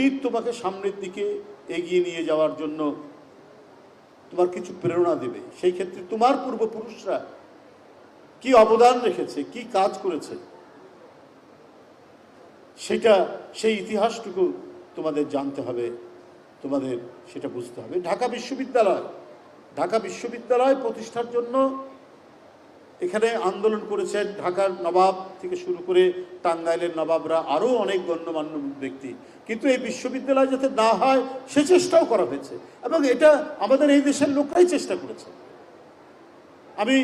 অতীত তোমাকে সামনের দিকে এগিয়ে নিয়ে যাওয়ার জন্য তোমার কিছু প্রেরণা দেবে। সেই ক্ষেত্রে তোমার পূর্বপুরুষরা কি অবদান রেখেছে, কি কাজ করেছে, সেটা, সেই ইতিহাসটুকু তোমাদের জানতে হবে, তোমাদের সেটা বুঝতে হবে। ঢাকা বিশ্ববিদ্যালয় ঢাকা বিশ্ববিদ্যালয় প্রতিষ্ঠার জন্য এখানে আন্দোলন করেছেন ঢাকার নবাব থেকে শুরু করে টাঙ্গাইলের নবাবরা, আরও অনেক গণ্যমান্য ব্যক্তি। কিন্তু এই বিশ্ববিদ্যালয় যাতে না হয়, সে চেষ্টাও করা হয়েছে। এবং এটা আমাদের এই দেশের লোকরাই চেষ্টা করেছে। আমি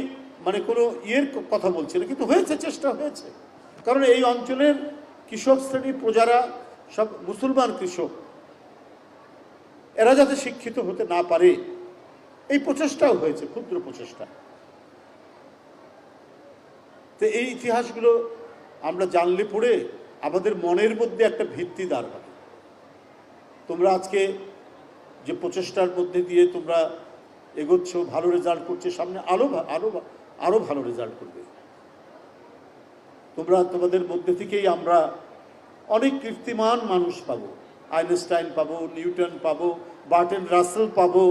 মানে কোনো ইয়ের কথা বলছি না, কিন্তু হয়েছে, চেষ্টা হয়েছে। কারণ এই অঞ্চলের কৃষক শ্রেণির প্রজারা, সব মুসলমান কৃষক, এরা যাতে শিক্ষিত হতে না পারে, এই প্রচেষ্টাও হয়েছে, ক্ষুদ্র প্রচেষ্টা। তো এই ইতিহাসগুলো আমরা জানলে পড়ে আমাদের মনের মধ্যে একটা ভিত্তি দাঁড় হবে তোমরা আজকে যে প্রচেষ্টার মধ্যে দিয়ে তোমরা এগোচ্ছ, ভালো রেজাল্ট করছে, সামনে আরও আরও আরও ভালো রেজাল্ট করবে। তোমরা তোমাদের মধ্যে থেকেই আমরা অনেক কীর্তিমান মানুষ পাব। আইনস্টাইন পাবো, নিউটন পাবো, বার্টেন রাসেল পাবো,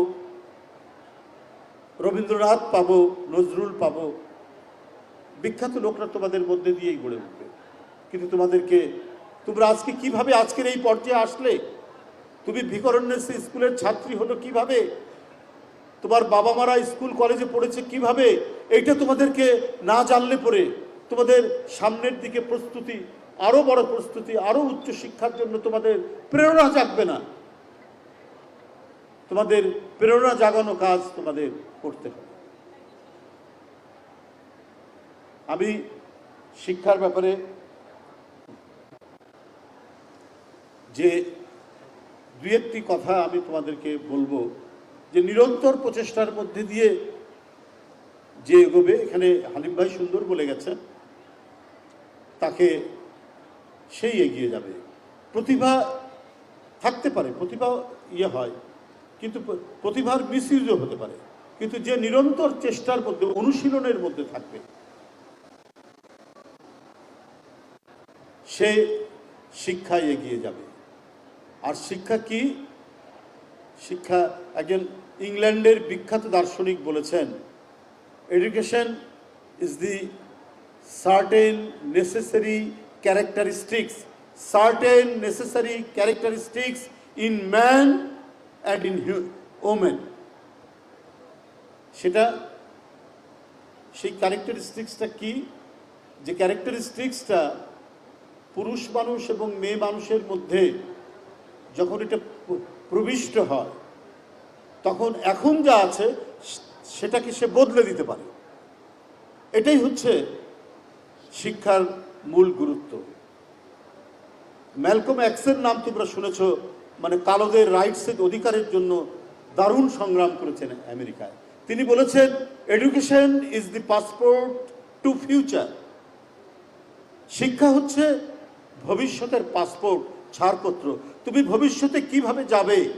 রবীন্দ্রনাথ পাবো, নজরুল পাবো। বিখ্যাত লোকরা তোমাদের মধ্যে দিয়েই গড়ে উঠবে। কিন্তু তোমাদেরকে, তোমরা আজকে কীভাবে আজকের এই পর্যায়ে আসলে? তুমি ভিকরণ্যের স্কুলের ছাত্রী হলো কীভাবে? তোমার বাবা মারা স্কুল কলেজে পড়েছে কীভাবে? এইটা তোমাদেরকে না জানলে পরে তোমাদের সামনের দিকে প্রস্তুতি, আরও বড় প্রস্তুতি, আরও উচ্চ শিক্ষার জন্য তোমাদের প্রেরণা জাগবে না। তোমাদের প্রেরণা জাগানো কাজ তোমাদের করতে হবে। আমি শিক্ষার ব্যাপারে যে দুই একটি কথা আমি তোমাদেরকে বলব, যে নিরন্তর প্রচেষ্টার মধ্যে দিয়ে যে এগোবে, এখানে হালিম ভাই সুন্দর বলে গেছেন, তাকে সেই এগিয়ে যাবে। প্রতিভা থাকতে পারে, প্রতিভা ইয়ে হয়, কিন্তু প্রতিভার মিসইউজও হতে পারে। কিন্তু যে নিরন্তর চেষ্টার মধ্যে, অনুশীলনের মধ্যে থাকবে সে শিক্ষায় এগিয়ে যাবে। আর শিক্ষা কি? শিক্ষা একজন ইংল্যান্ডের বিখ্যাত দার্শনিক বলেছেন education is the certain necessary characteristics certain necessary characteristics in man and in women সেটা, সেই ক্যারেক্টারিস্টিক্সটা কি? যে ক্যারেক্টারিস্টিক্সটা পুরুষ মানুষ এবং মেয়ে মানুষের মধ্যে যখন এটা প্রবিষ্ট হয়, তখন এখন যা আছে সেটাকে সে বদলে দিতে পারে। এটাই হচ্ছে শিক্ষার মূল গুরুত্ব। ম্যালকম অ্যাক্সের নাম তোমরা শুনেছ মানে কালোদের রাইটসের অধিকারের জন্য দারুণ সংগ্রাম করেছেন আমেরিকায়। তিনি বলেছেন education is the passport to future শিক্ষা হচ্ছে ভবিষ্যতের পাসপোর্ট, ছাড়পত্র, তুমি ভবিষ্যতে কীভাবে যাবে,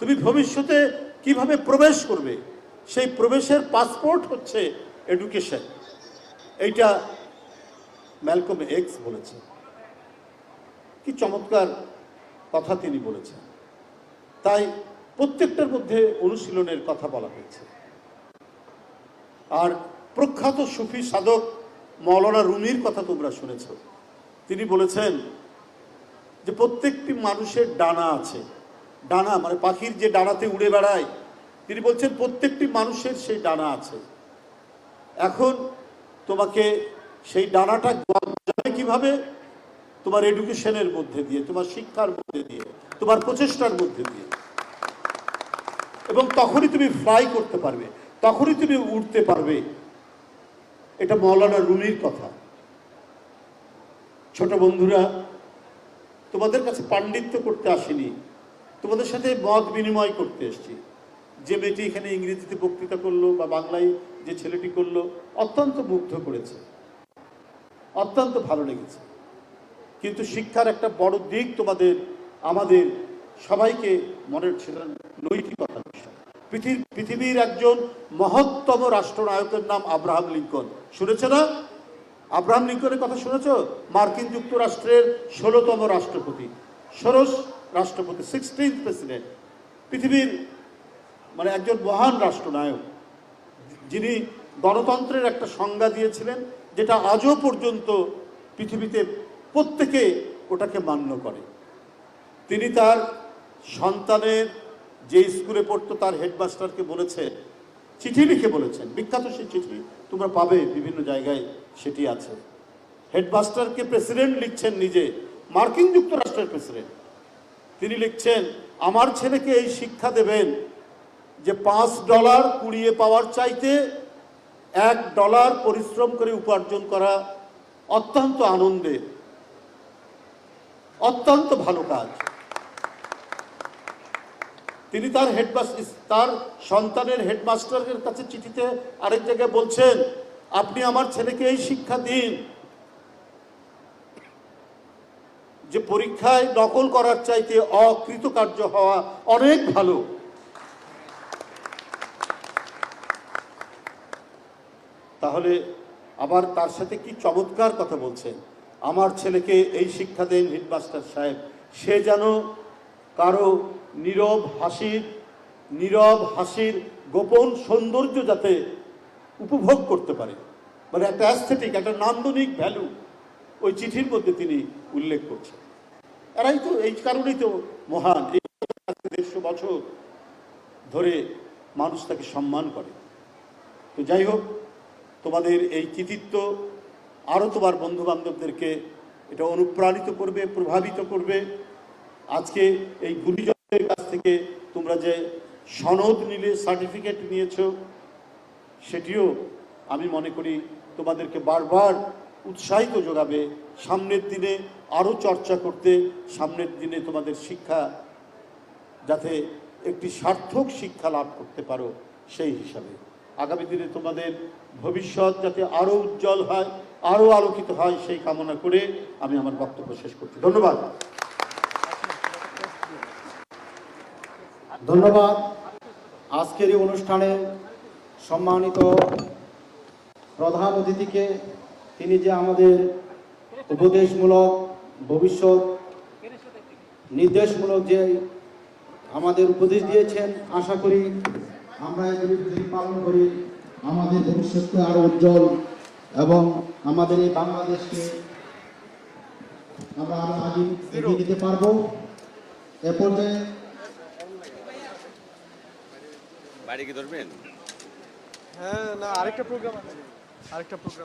তুমি ভবিষ্যতে কীভাবে প্রবেশ করবে, সেই প্রবেশের পাসপোর্ট হচ্ছে এডুকেশন। এইটা ম্যালকম এক্স বলেছে। কি চমৎকার কথা তিনি বলেছেন। তাই প্রত্যেকটার মধ্যে অনুশীলনের কথা বলা হয়েছে। আর প্রখ্যাত সুফি সাধক মৌলানা রুমির কথা তোমরা শুনেছ। তিনি বলেছেন যে প্রত্যেকটি মানুষের ডানা আছে। ডানা মানে পাখির যে ডানাতে উড়ে বেড়ায়, তিনি বলছেন প্রত্যেকটি মানুষের সেই ডানা আছে। এখন তোমাকে সেই ডানাটা গজাবে কীভাবে? তোমার এডুকেশনের মধ্যে দিয়ে, তোমার শিক্ষার মধ্যে দিয়ে, তোমার প্রচেষ্টার মধ্যে দিয়ে। এবং তখনই তুমি ফ্লাই করতে পারবে, তখনই তুমি উঠতে পারবে। এটা মৌলানা রুমির কথা। ছোট বন্ধুরা তোমাদের কাছে পাণ্ডিত্য করতে আসিনি। তোমাদের সাথে মত বিনিময় করতে এসেছি। যে মেয়েটি এখানে ইংরেজিতে বক্তৃতা করল বা বাংলায় যে ছেলেটি করল, অত্যন্ত মুগ্ধ করেছে। অত্যন্ত ভালো লেগেছে। কিন্তু শিক্ষার একটা বড় দিক তোমাদের, আমাদের সবাইকে মনে সেটা নৈতিকতা পৃথিবীর একজন মহত্তম রাষ্ট্রনায়কের নাম আব্রাহাম লিঙ্কন। শুনেছে না? আব্রাহাম লিঙ্কনের কথা শুনেছ? মার্কিন যুক্তরাষ্ট্রের ষোলোতম রাষ্ট্রপতি। ষোড়শ রাষ্ট্রপতি সিক্সটিন্থ প্রেসিডেন্ট পৃথিবীর মানে একজন মহান রাষ্ট্রনায়ক। যিনি গণতন্ত্রের একটা সংজ্ঞা দিয়েছিলেন, যেটা আজও পর্যন্ত পৃথিবীতে প্রত্যেকে ওটাকে মান্য করে। তিনি তার সন্তানের যে স্কুলে পড়তো, তার হেডমাস্টারকে বলেছে চিঠি লিখে বলেছেন। বিখ্যাত সেই চিঠি তোমরা পাবে বিভিন্ন জায়গায়। সেটি আছে। হেডমাস্টারকে প্রেসিডেন্ট লিখছেন নিজে, মার্কিন যুক্তরাষ্ট্রের প্রেসিডেন্ট তিনি লিখছেন, আমার ছেলেকে এই শিক্ষা দেবেন যে পাঁচ ডলার কুড়িয়ে পাওয়ার চাইতে এক ডলার পরিশ্রম করে উপার্জন করা অত্যন্ত আনন্দের অত্যন্ত ভালো কাজ। তিনি তার হেডমাস্টার তার সন্তানের হেডমাস্টারের কাছে চিঠিতে আরেক জায়গায় বলছেন আপনি আমার ছেলেকে এই শিক্ষা দিন যে পরীক্ষায় নকল করার চাইতে অকৃতকার্য হওয়া অনেক ভালো। তাহলে আবার তার সাথে কি চমৎকার কথা বলছেন? আমার ছেলেকে এই শিক্ষা দেন হেডমাস্টার সাহেব। সে যেন কারও নীরব হাসির নীরব হাসির গোপন সৌন্দর্য যাতে উপভোগ করতে পারে। মানে একটা অ্যাস্থেটিক একটা নান্দনিক ভ্যালু ওই চিঠির মধ্যে তিনি উল্লেখ করছেন। এরাই তো এই কারণেই তো মহান। এই দেড়শো বছর ধরে মানুষ তাকে সম্মান করে। তো যাই হোক, তোমাদের এই কৃতিত্ব আরও তোমার বন্ধু বান্ধবদেরকে এটা অনুপ্রাণিত করবে, প্রভাবিত করবে। আজকে এই গুণীজনদের কাছ থেকে তোমরা যে সনদ নিলে সার্টিফিকেট নিয়েছো সেটিও আমি মনে করি তোমাদেরকে বারবার উৎসাহিত যোগাবে সামনের দিনে আরও চর্চা করতে, সামনের দিনে তোমাদের শিক্ষা যাতে একটি সার্থক শিক্ষা লাভ করতে পারো সেই হিসাবে। আগামী দিনে তোমাদের ভবিষ্যৎ যাতে আরও উজ্জ্বল হয় আরও আলোকিত হয় সেই কামনা করে আমি আমার বক্তব্য শেষ করছি। ধন্যবাদ। ধন্যবাদ। আজকের এই অনুষ্ঠানে সম্মানিত প্রধান অতিথিকে, তিনি যে আমাদের উপদেশমূলক ভবিষ্যৎ নির্দেশমূলক যে আমাদের উপদেশ দিয়েছেন, আশা করি আমরা যদি পালন করি। আমাদের ভবিষ্যৎকে আরও উজ্জ্বল এবং আমাদের এই বাংলাদেশকে আমরা আরও আগে এগিয়ে নিতে পারব। এ পর্যায়ে বাড়ি কি ধরবেন? হ্যাঁ না আরেকটা প্রোগ্রাম আছে। আরেকটা প্রোগ্রাম